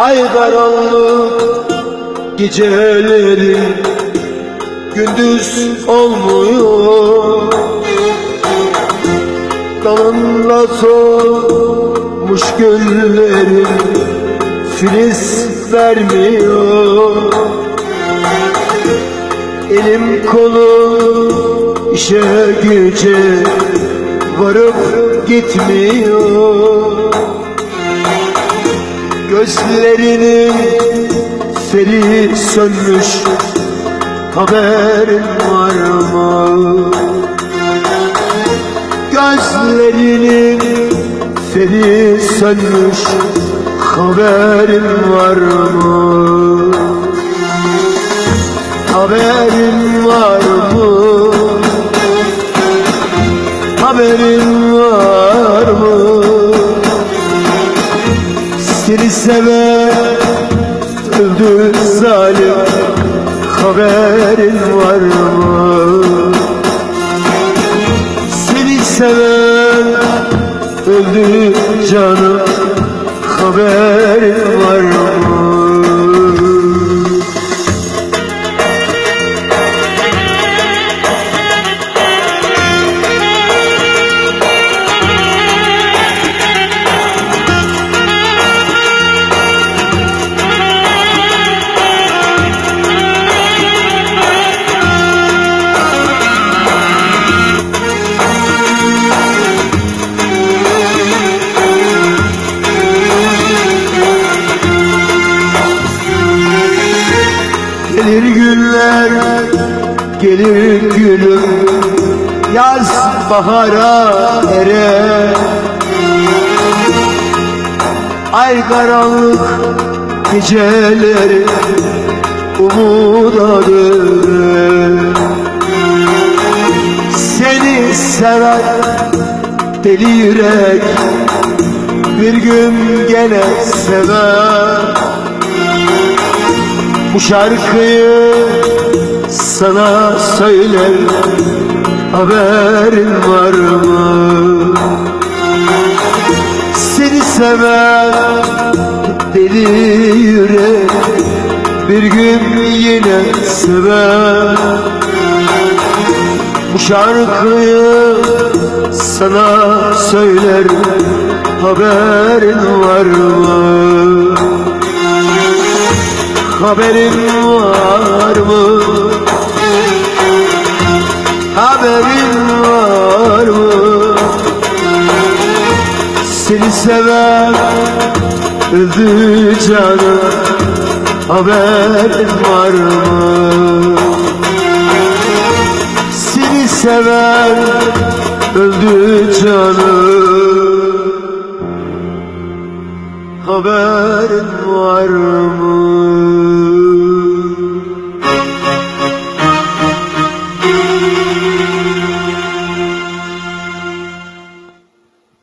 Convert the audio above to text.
Ay karanlık geceleri Gündüz olmuyor. Dalında solmuş güllerin Filiz vermiyor. Elim kolum işe güce varıp gitmiyor Gözlerinin feri sönmüş haberin var mı? Gözlerinin feri sönmüş haberin var mı? Haberin var mı? Seni seven öldü zalim Haberin var mı? Seni seven öldü canım Haberin var mı? Gelir gülüm Yaz bahara ere. Ay karanlık geceleri Umuda döner Seni sever deli yürek Bir gün gene sever. Bu şarkıyı sana söyler Haberin var mı? Seni seven deli yürek Bir gün yine sever Bu şarkıyı sana söyler Haberin var mı? Haberin var mı? Seni seven öldü canım Haberin var mı? Seni seven öldü canım Haberin var mı?